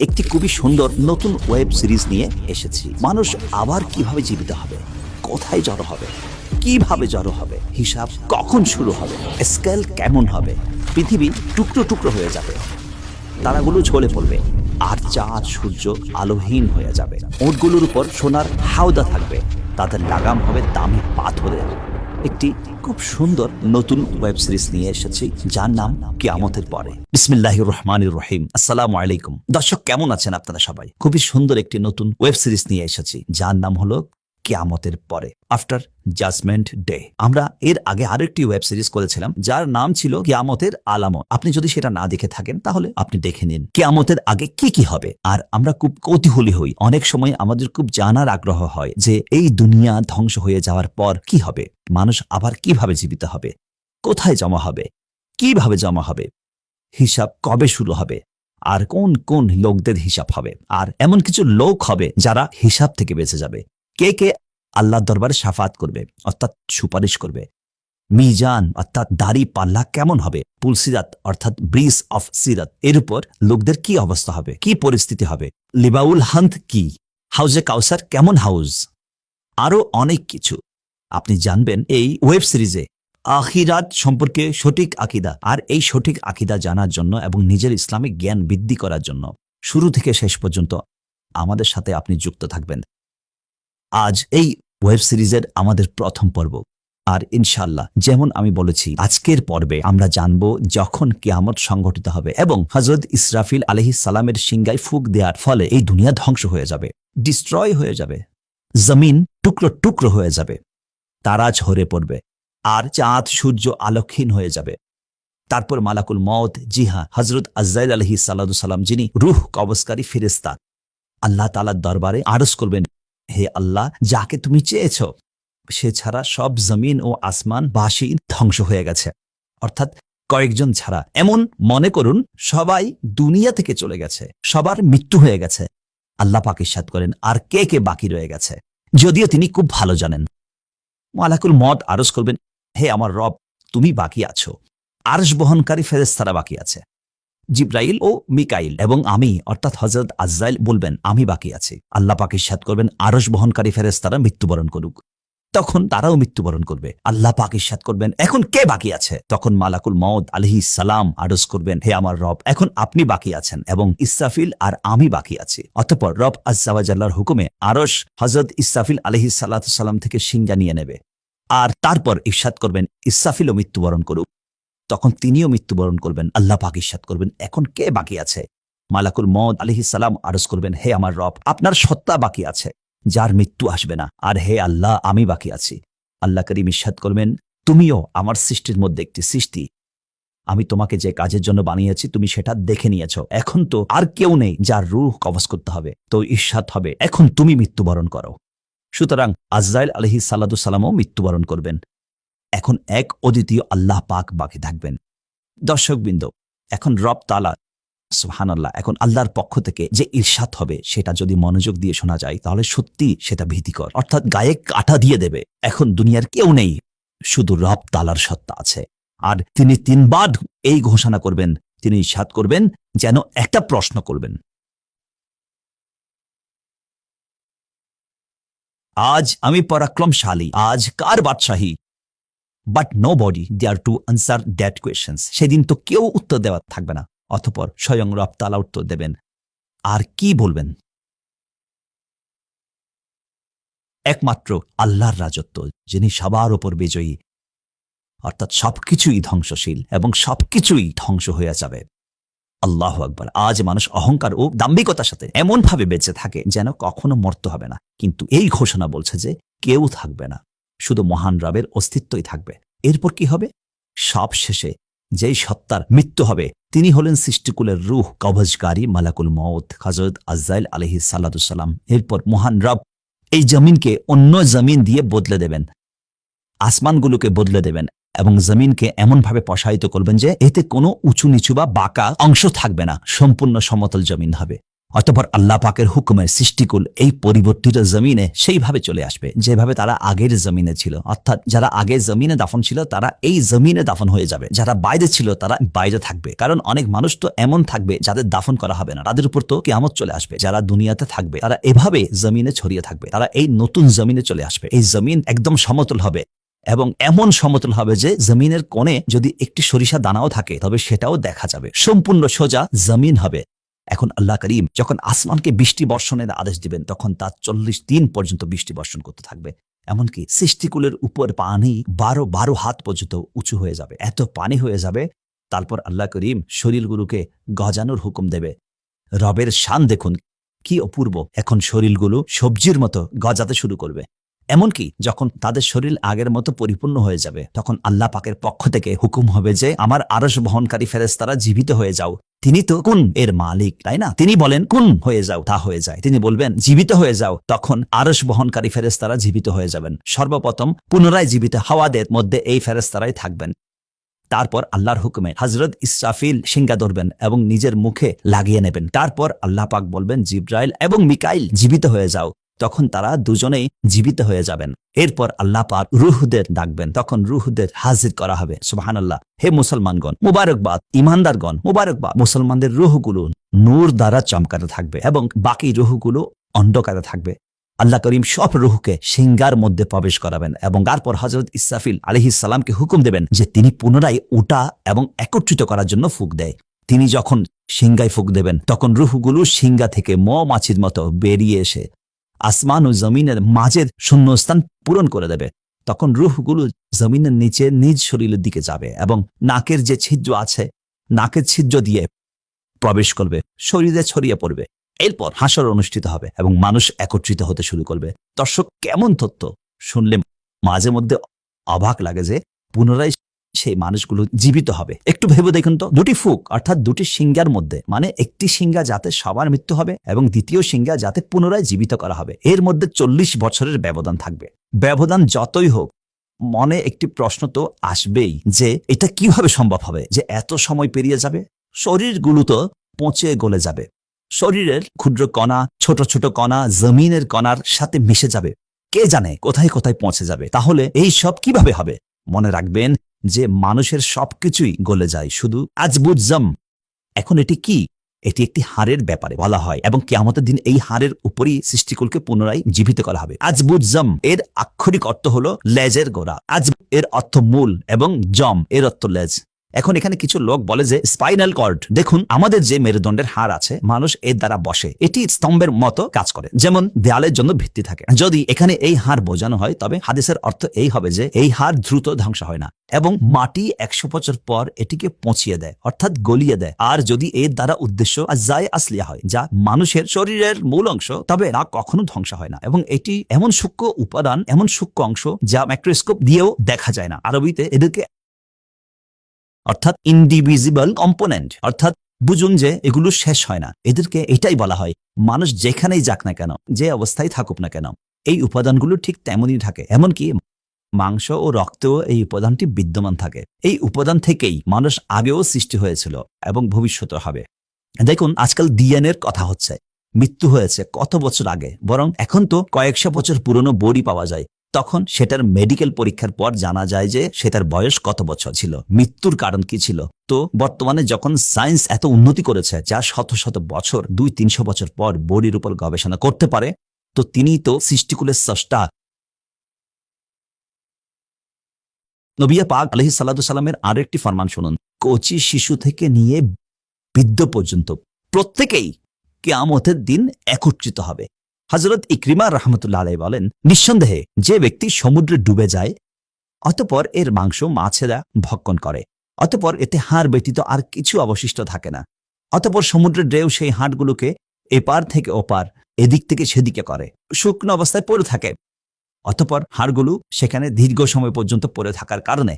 একটি খুবই সুন্দর নতুন ওয়েব সিরিজ নিয়ে এসেছি। মানুষ আবার কীভাবে জীবিত হবে? কোথায় জড়ো হবে? কীভাবে জড়ো হবে? হিসাব কখন শুরু হবে? স্কেল কেমন হবে? পৃথিবী টুকরো টুকরো হয়ে যাবে। তারাগুলো ঝরে পড়বে। আর চাঁদ, সূর্য আলোহীন হয়ে যাবে। ওটগুলোর উপর সোনার হাওদা থাকবে। তাদের লাগাম হবে দামি পাথরের। একটি খুব সুন্দর নতুন ওয়েব সিরিজ নিয়ে এসেছি, যার নাম কিয়ামতের পরে। বিসমিল্লাহ রহমান রহিম। আসসালামু আলাইকুম। দর্শক, কেমন আছেন আপনারা সবাই? খুবই সুন্দর একটি নতুন ওয়েব সিরিজ নিয়ে এসেছি, যার নাম হলো কিয়ামতের পরে, আফটার জাজমেন্ট ডে। আমরা এর আগে আরও একটি ওয়েব সিরিজ করেছিলাম, যার নাম ছিল কিয়ামতের আলামত। আপনি যদি সেটা না দেখে থাকেন, তাহলে আপনি দেখে নিন, কিয়ামতের আগে কি কি হবে। আর আমরা খুব কৌতূহলী হই। অনেক সময় আমাদের খুব জানার আগ্রহ হয় যে এই দুনিয়া ধ্বংস হয়ে যাওয়ার পর কি হবে। মানুষ আবার কীভাবে জীবিত হবে? কোথায় জমা হবে? কীভাবে জমা হবে? হিসাব কবে শুরু হবে? আর কোন কোন লোকদের হিসাব হবে? আর এমন কিছু লোক হবে যারা হিসাব থেকে বেঁচে যাবে। কে কে? আল্লাহর দরবারে সাফাত করবে, অর্থাৎ সুপারিশ করবে। মিজান, অর্থাৎ দাড়ি পাল্লা কেমন হবে? পুলসিরাত, অর্থাৎ ব্রিজ অফ সিরাত, এর উপর লোকদের কি অবস্থা হবে? কি পরিস্থিতি হবে? লিবাউল হান্ত কি? হাউজে কাউসার কেমন হাউস আরও অনেক কিছু। আপনি জানবেন এই ওয়েব সিরিজে আখিরাত সম্পর্কে সঠিক আকিদা আর এই সঠিক আকিদা জানার জন্য এবং নিজের ইসলামিক জ্ঞান বৃদ্ধি করার জন্য শুরু থেকে শেষ পর্যন্ত আমাদের সাথে আপনি যুক্ত থাকবেন। আজ এই ওয়েব সিরিজের আমাদের প্রথম পর্ব। আর ইনশাল্লাহ যেমন আমি বলেছি, আজকের পর্বে আমরা জানব যখন কিয়ামত সংঘটিত হবে এবং হজরত ইসরাফিল আলহি সালামের সিংগায় ফুক দেওয়ার ফলে এই দুনিয়া ধ্বংস হয়ে যাবে ডিস্ট্রয় হয়ে যাবে, জমিন টুকরো টুকরো হয়ে যাবে। তারা ঝরে পড়বে, আর চাঁদ সূর্য আলোকহীন হয়ে যাবে। তারপর মালাকুল মত জি হ্যাঁ হজরত আজাইল আলহি সাল্লাম যিনি রুহ কবসকারী ফিরেস্তা আল্লাহ তালার দরবারে আরস করবেন, হে আল্লাহ, যাকে তুমি চেয়েছ, সে ছাড়া সব জমিন ও আসমান বাসি ধ্বংস হয়ে গেছে। অর্থাৎ কয়েকজন ছাড়া, এমন মনে করুন, সবাই দুনিয়া থেকে চলে গেছে, সবার মৃত্যু হয়ে গেছে। আল্লাহ পাক করেন, আর কে কে বাকি রয়ে গেছে? যদিও তিনি খুব ভালো জানেন। মালাকুল মদ আরজ করবেন, হে আমার রব, তুমি বাকি আছো। আরশ বহনকারী ফেরেস্তারা বাকি আছে। জিব্রাইল ও মিকাইল এবং আমি, অর্থাৎ হজরত আজাইল বলবেন, আমি বাকি আছি। আল্লাহ পাক ইস্বাদ করবেন আরশ বহনকারী ফেরেস্তারা মৃত্যুবরণ করুক। তখন তারাও মৃত্যুবরণ করবে। আল্লাহ পাক ইস্বাদ করবেন, এখন কে বাকি আছে? তখন মালাকুল মদ আলহি সালাম আরজ করবেন, হে আমার রব, এখন আপনি বাকি আছেন এবং ইসরাফিল আর আমি বাকি আছি। অতঃপর রব আজ্জাওয়াজাল্লাহর হুকুমে আরশ হজরত ইসরাফিল আলহি সাল্লাম থেকে সিংজা নিয়ে নেবে আর তারপর ইস্বাদ করবেন, ইসরাফিলও মৃত্যুবরণ করুক। তখন তিনিও মৃত্যুবরণ করবেন, আল্লাহ পাক ইস্বাদ করবেন, এখন কে বাকি আছে? মালাকুল মদ আলহি সালাম আরজ করবেন, হে আমার রব, আপনার সত্তা বাকি আছে। যার মৃত্যু আসবে না। আর হে আল্লাহ, আমি বাকি আছি। আল্লাহ করিম ইস্বাদ করবেন, তুমিও আমার সৃষ্টির মধ্যে একটি সৃষ্টি। আমি তোমাকে যে কাজের জন্য বানিয়েছি, তুমি সেটা দেখে নিয়েছ। এখন তো আর কেউ নেই যার রুহ কবজ করতে হবে। তো ঈর্ষাদ হবে, এখন তুমি মৃত্যুবরণ করো। সুতরাং আজরাইল আলহি সাল্লাদু সালামও মৃত্যুবরণ করবেন। এখন এক অদ্বিতীয় আল্লাহ পাক বাকি থাকবেন। দর্শকবৃন্দ, এখন রব তালা সুহান আল্লাহ এখন আল্লাহর পক্ষ থেকে যে ঈর্ষাদ হবে, সেটা যদি মনোযোগ দিয়ে শোনা যায়, তাহলে সত্যি সেটা ভীতিকর। অর্থাৎ গায়ে কাটা দিয়ে দেবে। এখন দুনিয়ার কেউ নেই, শুধু রব তালার সত্তা আছে। আর তিনি তিনবার এই ঘোষণা করবেন, তিনি ঈর্ষাদ করবেন, যেন একটা প্রশ্ন করবেন। আজ আমি পরাক্রমশালী, আজ কার বাদশাহী? But nobody there to answer that questions সেদিন তো কেউ উত্তর দেওয়া থাকবে না। অতপর স্বয়ং রপ্তালা উত্তর দেবেন, আর কি বলবেন? একমাত্র আল্লাহর রাজত্ব, যিনি সবার ওপর বিজয়ী, অর্থাৎ সবকিছুই ধ্বংসশীল এবং সবকিছুই ধ্বংস হয়ে যাবে। আল্লাহ আকবর। আজ মানুষ অহংকার ও দাম্ভিকতার সাথে এমনভাবে বেঁচে থাকে যেন কখনো মরতে হবে না। কিন্তু এই ঘোষণা বলছে যে কেউ থাকবে না, শুধু মহান রবের অস্তিত্বই থাকবে। এরপর কি হবে? সব শেষে যেই সত্তার মৃত্যু হবে, তিনি হলেন সৃষ্টিকুলের রুহ কবজকারী মালাকুল মওত হজরত আজাইল আলহি সাল্লাম এরপর মহান রব এই জমিনকে অন্য জমিন দিয়ে বদলে দেবেন। আসমানগুলোকে বদলে দেবেন এবং জমিনকে এমনভাবে প্রসারিত করবেন যে এতে কোনো উঁচু নিচু বা বাঁকা অংশ থাকবে না, সম্পূর্ণ সমতল জমিন হবে। অতপর আল্লাহ পাকের হুকুমের সৃষ্টিকুল এই পরিবর্তিত জমিনে সেইভাবে চলে আসবে, যেভাবে তারা আগের জমিনে ছিল। অর্থাৎ যারা আগের জমিনে দাফন ছিল, তারা এই জমিনে দাফন হয়ে যাবে। যারা বাইরে ছিল, তারা বাইরে থাকবে। কারণ অনেক মানুষ তো এমন থাকবে যাদের দাফন করা হবে না। তাদের উপর তো কিয়ামত চলে আসবে। যারা দুনিয়াতে থাকবে, তারা এভাবে জমিনে ছড়িয়ে থাকবে। তারা এই নতুন জমিনে চলে আসবে। এই জমিন একদম সমতল হবে এবং এমন সমতল হবে যে জমিনের কোণে যদি একটি সরিষা দানাও থাকে, তবে সেটাও দেখা যাবে। সম্পূর্ণ সোজা জমিন হবে। এখন আল্লাহ করিম যখন আসমানকে বৃষ্টি বর্ষণের আদেশ দিবেন, তখন তা চল্লিশ দিন পর্যন্ত বৃষ্টি বর্ষণ করতে থাকবে। এমনকি সৃষ্টিকুলের উপর পানি বারো বারো হাত পর্যন্ত উঁচু হয়ে যাবে। এত পানি হয়ে যাবে, তারপর আল্লাহ করিম শরীরগুলোকে গজানোর হুকুম দেবে। রবের শান দেখুন, কি অপূর্ব। এখন শরীরগুলো সবজির মতো গজাতে শুরু করবে। এমনকি যখন তাদের শরীর আগের মতো পরিপূর্ণ হয়ে যাবে, তখন আল্লাহ পাকের পক্ষ থেকে হুকুম হবে যে, আমার আরস বহনকারী ফেরেস্তারা জীবিত হয়ে যাও। তিনি তো কোন এর মালিক, তাই না? তিনি বলেন, কোন হয়ে যাও, তা হয়ে যায়। তিনি বলবেন, জীবিত হয়ে যাও। তখন আরস বহনকারী ফেরেস্তারা জীবিত হয়ে যাবেন। সর্বপ্রথম পুনরায় জীবিত হাওয়াদের মধ্যে এই ফেরেস্তারাই থাকবেন। তারপর আল্লাহর হুকুমে হজরত ইসরাফিল সিঙ্গা ধরবেন এবং নিজের মুখে লাগিয়ে নেবেন। তারপর আল্লাহ পাক বলবেন, জিব্রাইল এবং মিকাইল জীবিত হয়ে যাও। তখন তারা দুজনেই জীবিত হয়ে যাবেন। এরপর আল্লাহ পাক রুহদের ডাকবেন। তখন রুহদের হাজির করা হবে। সুবাহান আল্লাহ হে মুসলমানগণ, মুবারকবাদ ইমানদারগণ মুবারকবাদ। মুসলমানদের রুহগুলো নূর দ্বারা চমকাতে থাকবে এবং বাকি রুহগুলো অন্ধকারে থাকবে। আল্লাহ করিম সব রুহকে সিঙ্গার মধ্যে প্রবেশ করাবেন এবং তারপর হজরত ইসাফিল আলহিসাল্লামকে হুকুম দেবেন যে তিনি পুনরায় ওটা এবং একত্রিত করার জন্য ফুক দেয়। তিনি যখন সিঙ্গায় ফুক দেবেন, তখন রুহগুলো সিঙ্গা থেকে ম মাছির মতো বেরিয়ে এসে আসমান ও জমিনের মাঝের শূন্যস্থান পূরণ করে দেবে। তখন রুহগুলো জমিনের নিচে নিজ শরীরের দিকে যাবে এবং নাকের যে ছিদ্র আছে, নাকের ছিদ্র দিয়ে প্রবেশ করবে, শরীরে ছড়িয়ে পড়বে। এরপর হাসর অনুষ্ঠিত হবে এবং মানুষ একত্রিত হতে শুরু করবে। দর্শক, কেমন তথ্য শুনলে মাঝে মধ্যে অবাক লাগে যে পুনরায় সেই মানুষগুলো জীবিত হবে। একটু ভেবে দেখুন তো, দুটি ফুক অর্থাৎ দুটি সিঙ্গার মধ্যে মানে একটি সিঙ্গা যাতে সবার মৃত্যু হবে এবং দ্বিতীয় সিঙ্গা যাতে পুনরায় জীবিত করা হবে। এর মধ্যে চল্লিশ বছরের ব্যবধান থাকবে। ব্যবধান যতই হোক, মনে একটি প্রশ্ন তো আসবেই যে এটা কীভাবে সম্ভব হবে? যে এত সময় পেরিয়ে যাবে? শরীরগুলো তো পচে গলে যাবে। শরীরের ক্ষুদ্র কণা, ছোট ছোট কণা, জমিনের কণার সাথে মিশে যাবে। কে জানে কোথায় কোথায় পৌঁছে যাবে? তাহলে এই সব কীভাবে হবে? মনে রাখবেন যে মানুষের সবকিছুই গলে যায়, শুধু আজবুজম এখন এটি কি? এটি একটি হারের ব্যাপারে বলা হয় এবং কেয়ামতের দিন এই হারের উপরই সৃষ্টিকুলকে পুনরায় জীবিত করা হবে। আজবুজম এর আক্ষরিক অর্থ হলো লেজের গোড়া। আজ এর অর্থ মূল এবং জম, এর অর্থ লেজ। এখন এখানে কিছু লোক বলে যে স্পাইনাল কর্ড দেখুন, আমাদের যে মেরুদণ্ডের হার আছে, মানুষ এর দ্বারা বসে। এটি স্তম্ভের মতো কাজ করে, যেমন দেয়ালের জন্য ভিত্তি থাকে। যদি এখানে এই হার বোঝানো হয়, তবে হাদিসের অর্থ এই হবে যে, এই হার দ্রুত ধ্বংস হয় না এবং মাটি একশো বছর পর এটিকে পচিয়ে দেয়, অর্থাৎ গলিয়ে দেয়। আর যদি এর দ্বারা উদ্দেশ্য যায় আসলিয়া হয়, যা মানুষের শরীরের মূল অংশ, তবে না কখনো ধ্বংস হয় না এবং এটি এমন সূক্ষ্ম উপাদান, এমন সূক্ষ্ম অংশ, যা মাইক্রোস্কোপ দিয়েও দেখা যায় না। আরবিতে এদেরকে অর্থাৎ ইনডিভিজিবল কম্পোনেন্ট অর্থাৎ বুঝুন যে এগুলো শেষ হয় না। এদেরকে এটাই বলা হয়, মানুষ যেখানেই যাক না কেন, যে অবস্থায় থাকুক না কেন, এই উপাদানগুলো ঠিক তেমনই থাকে। এমনকি মাংস ও রক্তেও এই উপাদানটি বিদ্যমান থাকে। এই উপাদান থেকেই মানুষ আগেও সৃষ্টি হয়েছিল এবং ভবিষ্যতে হবে। দেখুন, আজকাল ডিএনএর কথা হচ্ছে। মৃত্যু হয়েছে কত বছর আগে, বরং এখন তো কয়েকশো বছর পুরনো বডি পাওয়া যায়। তখন সেটার মেডিকেল পরীক্ষার পর জানা যায় যে সেটার বয়স কত বছর ছিল, মৃত্যুর কারণ কি ছিল। তো বর্তমানে যখন সায়েন্স এত উন্নতি করেছে, যা শত শত বছর, দুই তিনশো বছর পর বডির উপর গবেষণা করতে পারে, তো তিনি তো সৃষ্টিকুলের স্রষ্টা। নবিয়া পাক আলহি সাল্লামের আরও একটি ফরমান শুনুন। কচি শিশু থেকে নিয়ে বৃদ্ধ পর্যন্ত প্রত্যেকেই কেয়ামতের দিন একত্রিত হবে। হজরত ইক্রিমা রহমতুল্লাহ আলাই বলেন, নিঃসন্দেহে যে ব্যক্তি সমুদ্রে ডুবে যায়, অতপর এর মাংস মাছেরা ভক্ষণ করে, অতপর এতে হাড় ব্যতীত আর কিছু অবশিষ্ট থাকে না, অতপর সমুদ্রের ঢেউ সেই হাড়গুলোকে এপার থেকে ওপার, এদিক থেকে সেদিকে করে, শুকনো অবস্থায় পড়ে থাকে, অতপর হাড়গুলো সেখানে দীর্ঘ সময় পর্যন্ত পড়ে থাকার কারণে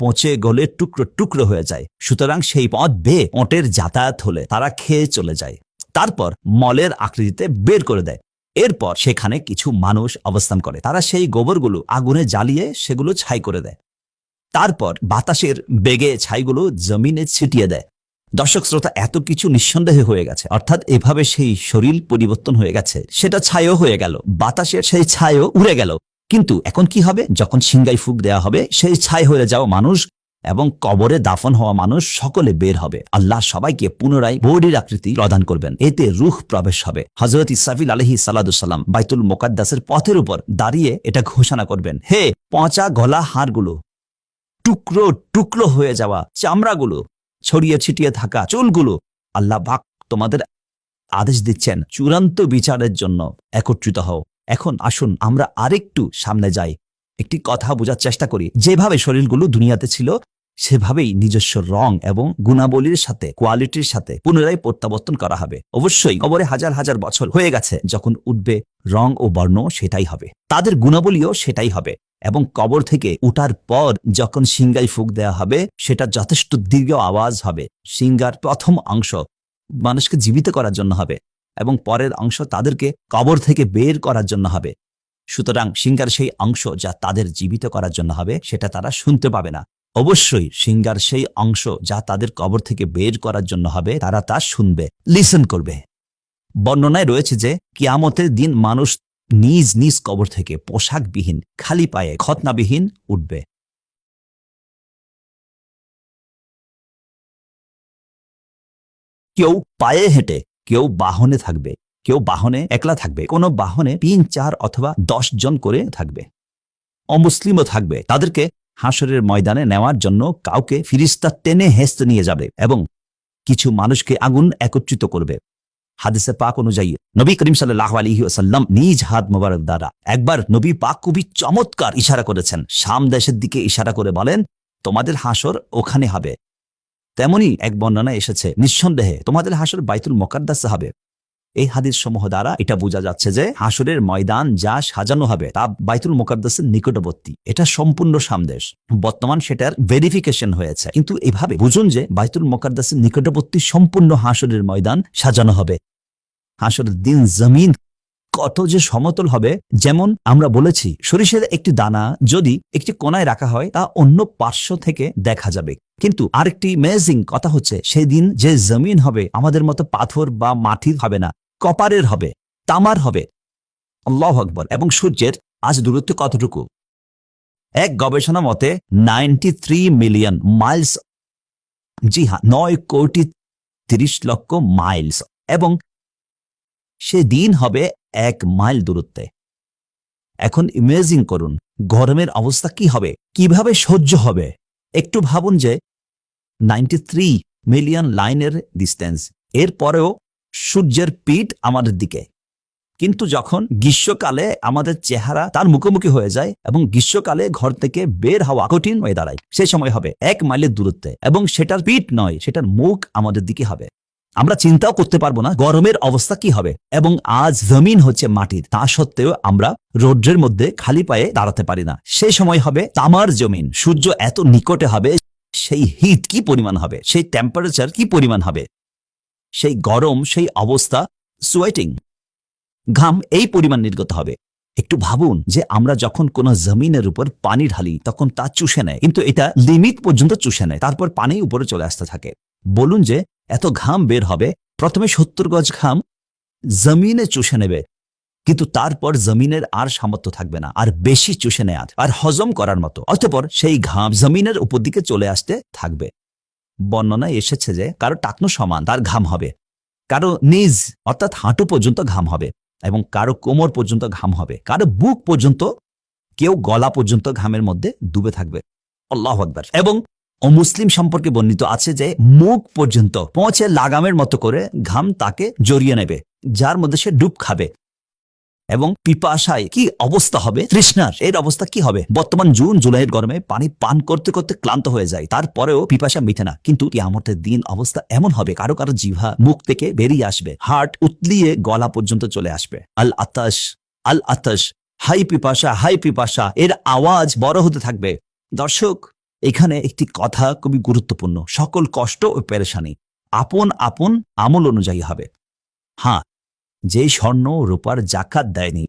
পচে গলে টুকরো টুকরো হয়ে যায়, সুতরাং সেই পথ বেয়ে ওটের যাতায়াত হলে তারা খেয়ে চলে যায়, তারপর মলের আকৃতিতে বের করে দেয় এরপর সেখানে কিছু মানুষ অবস্থান করে। তারা সেই গোবরগুলো আগুনে জ্বালিয়ে সেগুলো ছাই করে দেয়। তারপর বাতাসের বেগে ছাইগুলো জমিনে ছিটিয়ে দেয়। দর্শক শ্রোতা, এত কিছু নিঃসন্দেহে হয়ে গেছে। অর্থাৎ এভাবে সেই শরীর পরিবর্তন হয়ে গেছে। সেটা ছায়ও হয়ে গেল। বাতাসের সেই ছায়ও উড়ে গেল। কিন্তু এখন কি হবে? যখন সিংগাই ফুক দেয়া হবে, সেই ছাই হয়ে যাওয়া মানুষ এবং কবরে দাফন হওয়া মানুষ সকলে বের হবে। আল্লাহ সবাইকে পুনরায় বডির আকৃতি প্রদান করবেন। এতে রুহ প্রবেশ হবে। হজরত ইসাফিল আলহি সালাদুসাল্লাম বাইতুল মোকাদ্দাসের পথের উপর দাঁড়িয়ে এটা ঘোষণা করবেন, হে পচা গলা হাড়গুলো, টুকরো টুকরো হয়ে যাওয়া চামড়াগুলো, ছড়িয়ে ছিটিয়ে থাকা চুলগুলো, আল্লাহ বাক তোমাদের আদেশ দিচ্ছেন, চূড়ান্ত বিচারের জন্য একত্রিত হও। এখন আসুন, আমরা আরেকটু সামনে যাই। একটি কথা বোঝার চেষ্টা করি। যেভাবে শরীরগুলো দুনিয়াতে ছিল সেভাবেই নিজস্ব রং এবং গুণাবলীর সাথে কোয়ালিটির সাথে পুনরায় প্রত্যাবর্তন করা হবে। অবশ্যই কবরে হাজার হাজার বছর হয়ে গেছে, যখন উঠবে রং ও বর্ণ সেটাই হবে। তাদের গুণাবলীও সেটাই হবে এবং কবর থেকে উঠার পর যখন সিংগাই ফুক দেওয়া হবে, সেটা যথেষ্ট দীর্ঘ আওয়াজ হবে। সিঙ্গার প্রথম অংশ মানুষকে জীবিত করার জন্য হবে এবং পরের অংশ তাদেরকে কবর থেকে বের করার জন্য হবে। সুতরাং সিঙ্গার সেই অংশ যা তাদের জীবিত করার জন্য হবে, সেটা তারা শুনতে পাবে না। অবশ্যই সিঙ্গার সেই অংশ যা তাদের কবর থেকে বের করার জন্য হবে, তারা তা শুনবে লিসেন করবে। বর্ণনায় রয়েছে যে, কিয়ামতের দিন মানুষ নিজ নিজ কবর থেকে পোশাকবিহীন, খালি পায়ে খতনাবিহীন উঠবে। কেউ পায়ে হেঁটে, কেউ বাহনে থাকবে, কেউ বাহনে একলা থাকবে, কোনো বাহনে তিন, চার অথবা দশ জন করে থাকবে। অমুসলিমও থাকবে, তাদেরকে হাসরের ময়দানে নেওয়ার জন্য কাউকে ফিরিস্তা টেনে হেসতে নিয়ে যাবে এবং কিছু মানুষকে আগুন একত্রিত করবে। হাদিসে পাক অনুযায়ী নবী করিম সাল্লাহ আলহি আসাল্লাম নিজ হাত মোবারক দ্বারা একবার নবী পাক খুবই চমৎকার ইশারা করেছেন। শাম দেশের দিকে ইশারা করে বলেন, তোমাদের হাসর ওখানে হবে। তেমনি এক বর্ণনা এসেছে, নিঃসন্দেহে তোমাদের হাসর বাইতুল মোকাদ্দাসে হবে। এই হাদিস সমূহ দ্বারা এটা বোঝা যাচ্ছে যে হাসরের ময়দান যা সাজানো হবে তা বাইতুল মোকাদ্দাসের নিকটবর্তী। এটা সম্পূর্ণ সামদেশ। বর্তমান সেটার ভেরিফিকেশন হয়েছে। কিন্তু এভাবে বুঝুন যে বাইতুল মোকাদ্দাসের নিকটবর্তী সম্পূর্ণ হাসরের ময়দান সাজানো হবে। হাসরের দিন জমিন কত যে সমতল হবে, যেমন আমরা বলেছি, সরিষের একটি দানা যদি একটি কোনায় রাখা হয়, তা অন্য পার্শ্ব থেকে দেখা যাবে। কিন্তু আরেকটি মেজিং কথা হচ্ছে, সেদিন যে জমিন হবে, আমাদের মতো পাথর বা মাটির হবে না। কপারের হবে, তামার হবে। আল্লাহ আকবর। এবং সূর্যের আজ দূরত্ব কতটুকু? এক গবেষণা মতে নাইনটি থ্রি মিলিয়ন মাইলস জি হ্যাঁ নয় কোটি তিরিশ লক্ষ মাইলস এবং সে দিন হবে এক মাইল দূরত্বে। এখন ইমেজিং করুন, গরমের অবস্থা কি হবে? কীভাবে সহ্য হবে? একটু ভাবুন যে নাইনটি থ্রি মিলিয়ন লাইনের ডিস্টেন্স এরপরেও সূর্যের পিঠ আমাদের দিকে। কিন্তু যখন গ্রীষ্মকালে আমাদের চেহারা তার মুখোমুখি হয়ে যায় এবং গ্রীষ্মকালে ঘর থেকে বের হওয়া কঠিন হয়ে দাঁড়ায়, সে সময় হবে এক মাইলের দূরত্বে এবং সেটার পিঠ নয়, সেটার মুখ আমাদের দিকে হবে। আমরা চিন্তাও করতে পারব না গরমের অবস্থা কি হবে এবং আজ জমিন হচ্ছে মাটির, তা সত্ত্বেও আমরা রৌদ্রের মধ্যে খালি পায়ে দাঁড়াতে পারি না। সেই সময় হবে তামার জমিন, সূর্য এত নিকটে হবে, সেই হিট কি পরিমাণ হবে, সেই টেম্পারেচার কি পরিমাণ হবে সেই গরম, সেই অবস্থা সোয়েটিং ঘাম এই পরিমাণ নির্গত হবে। একটু ভাবুন যে আমরা যখন কোনো জমিনের উপর পানি ঢালি, তখন তা চুষে নেয়। কিন্তু এটা লিমিট পর্যন্ত চুষে নেয়। তারপর পানি উপরে চলে আসতে থাকে। বলুন যে এত ঘাম বের হবে, প্রথমে সত্তর গজ ঘাম জমিনে চুষে নেবে। কিন্তু তারপর জমিনের আর সামর্থ্য থাকবে না, আর বেশি চুষে নেয়ার, আর হজম করার মতো। অতপর সেই ঘাম জমিনের উপর দিকে চলে আসতে থাকবে। বর্ণনায় এসেছে যে কারও টাকনো সমান, তার ঘাম হবে। কারও নিজ, অর্থাৎ হাঁটু পর্যন্ত ঘাম হবে এবং কারও কোমর পর্যন্ত ঘাম হবে। কারও বুক পর্যন্ত, কেউ গলা পর্যন্ত ঘামের মধ্যে ডুবে থাকবে। আল্লাহ আকবার। এবং অমুসলিম সম্পর্কে বর্ণিত আছে যে মুখ পর্যন্ত, পৌঁছে লাগামের মতো করে ঘাম তাকে জড়িয়ে নেবে, যার মধ্যে সে ডুব খাবে। এবং পিপাসায় কি অবস্থা হবে? তৃষ্ণার এর অবস্থা কি হবে? বর্তমান জুন জুলাইয়ের গরমে পানি পান করতে করতে ক্লান্ত হয়ে যায়। তারপরেও পিপাসা মিঠে না। কিন্তু কিয়ামতের দিন অবস্থা এমন হবে, কারও কারও জিভা মুখ থেকে বেরিয়ে আসবে, হার্ট উতলিয়ে গলা পর্যন্ত চলে আসবে। আল আতাস আল আতাস হাই পিপাসা হাই পিপাসা, এর আওয়াজ বড় হতে থাকবে। দর্শক, এখানে একটি কথা খুবই গুরুত্বপূর্ণ। সকল কষ্ট ও পেরেশানি আপন আপন আমল অনুযায়ী হবে। হ্যাঁ যে স্বর্ণ রূপার জাকাত দেয়নি,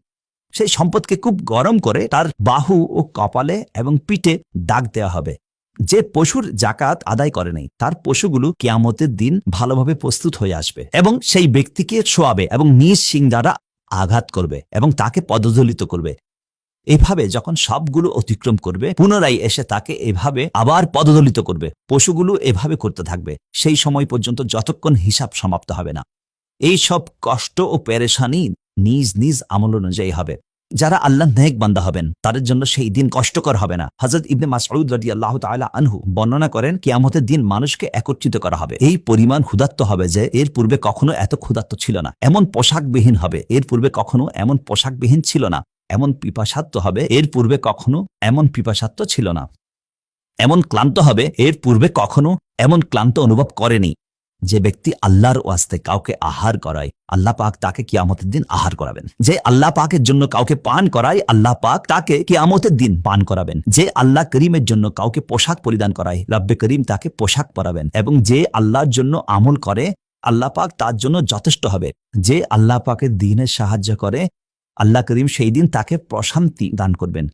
সেই সম্পদকে খুব গরম করে তার বাহু ও কপালে এবং পিঠে দাগ দেওয়া হবে। যে পশুর জাকাত আদায় করে নাই, তার পশুগুলো কিয়ামতের দিন ভালোভাবে প্রস্তুত হয়ে আসবে এবং সেই ব্যক্তিকে শোয়াবে এবং নিজ সিং দ্বারা আঘাত করবে এবং তাকে পদদলিত করবে। এভাবে যখন সবগুলো অতিক্রম করবে, পুনরায় এসে তাকে এভাবে আবার পদদলিত করবে। পশুগুলো এভাবে করতে থাকবে। সেই সময় পর্যন্ত যতক্ষণ হিসাব সমাপ্ত হবে না। এই সব কষ্ট ও পেরেশানি নিজ নিজ আমল অনুযায়ী হবে। যারা আল্লাহ নেক বান্দা হবেন, তাদের জন্য সেই দিন কষ্টকর হবে না। হজরত ইবনে মাসউদ রাদি আল্লাহ তাআলা আনহু বর্ণনা করেন কি কিয়ামতের দিন মানুষকে একত্রিত করা হবে। এই পরিমাণ ক্ষুধাত্ত হবে যে, এর পূর্বে কখনো এত ক্ষুধাত্ত ছিল না। এমন পোশাকবিহীন হবে, এর পূর্বে কখনো এমন পোশাকবিহীন ছিল না। এমন পিপাসাত্ম হবে, এর পূর্বে কখনো এমন পিপাসাত্ম ছিল না। এমন ক্লান্ত হবে, এর পূর্বে কখনো এমন ক্লান্ত অনুভব করেনি। যে ব্যক্তি আল্লাহর ওয়াস্তে কাউকে আহার করায়, আল্লাহ পাক তাকে কিয়ামতের দিন আহার করাবেন। যে আল্লাহ পাকের জন্য কাউকে পান করায়, আল্লাহ পাক তাকে কিয়ামতের দিন পান করাবেন। যে আল্লাহ করিমের জন্য কাউকে পোশাক পরিধান করায়, রব্বে করিম তাকে পোশাক পরাবেন এবং যে আল্লাহর জন্য আমল করে, আল্লাহ পাক তার জন্য যথেষ্ট হবে। যে আল্লাহ পাকের দিনের সাহায্য করে, আল্লাহ করিম সেই দিন তাকে প্রশান্তি দান করবেন।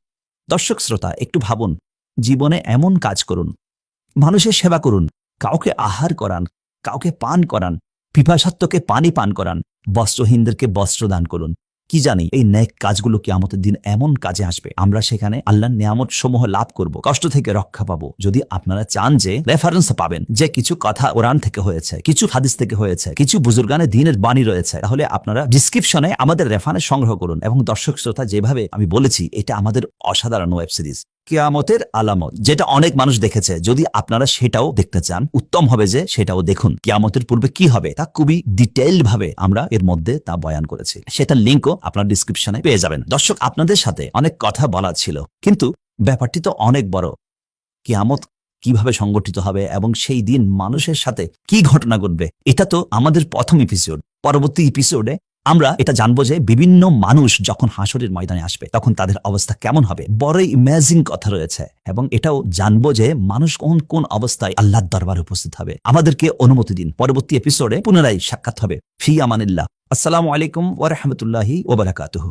দর্শক শ্রোতা, একটু ভাবুন, জীবনে এমন কাজ করুন, মানুষের সেবা করুন, কাউকে আহার করান কাউকে পান করান, পিপাসাত্মকে পানি পান করান, বস্ত্রহীনদেরকে বস্ত্র দান করুন। কি জানি এই ন্যাক কাজগুলো কি আমাদের দিন এমন কাজে আসবে। আমরা সেখানে আল্লাহর নিয়ামত সমূহ লাভ করব, কষ্ট থেকে রক্ষা পাবো। যদি আপনারা চান যে রেফারেন্স পাবেন যে কিছু কথা ওরান থেকে হয়েছে, কিছু হাদিস থেকে হয়েছে, কিছু বুজুর্গানে দিনের বাণী রয়েছে, তাহলে আপনারা ডিসক্রিপশনে আমাদের রেফারেন্স সংগ্রহ করুন। এবং দর্শক শ্রোতা যেভাবে আমি বলেছি, এটা আমাদের অসাধারণ ওয়েব সিরিজ কিয়ামতের আলামত, যেটা অনেক মানুষ দেখেছে, যদি আপনারা সেটাও দেখতে চান, উত্তম হবে যে সেটাও দেখুন। কেয়ামতের পূর্বে কি হবে তা খুবই ডিটেইল ভাবে আমরা এর মধ্যে তা বয়ান করেছি। সেটার লিঙ্কও আপনার ডিসক্রিপশনে পেয়ে যাবেন। দর্শক, আপনাদের সাথে অনেক কথা বলা ছিল, কিন্তু ব্যাপারটি তো অনেক বড়। কেয়ামত কীভাবে সংগঠিত হবে এবং সেই দিন মানুষের সাথে কি ঘটনা ঘটবে, এটা তো আমাদের প্রথম এপিসোড পরবর্তী এপিসোডে আমরা এটা জানব যে বিভিন্ন মানুষ যখন হাসরের ময়দানে আসবে, তখন তাদের অবস্থা কেমন হবে? বড় ইমেজিং কথা রয়েছে এবং এটাও জানব যে মানুষ কোন কোন অবস্থায় আল্লাহর দরবার উপস্থিত হবে। আমাদেরকে অনুমতি দিন। পরবর্তী এপিসোডে পুনরায় সাক্ষাৎ হবে। ফি আমানিল্লাহ। আসসালামু আলাইকুম ওরহামতুল্লাহি ওবরাকাতহ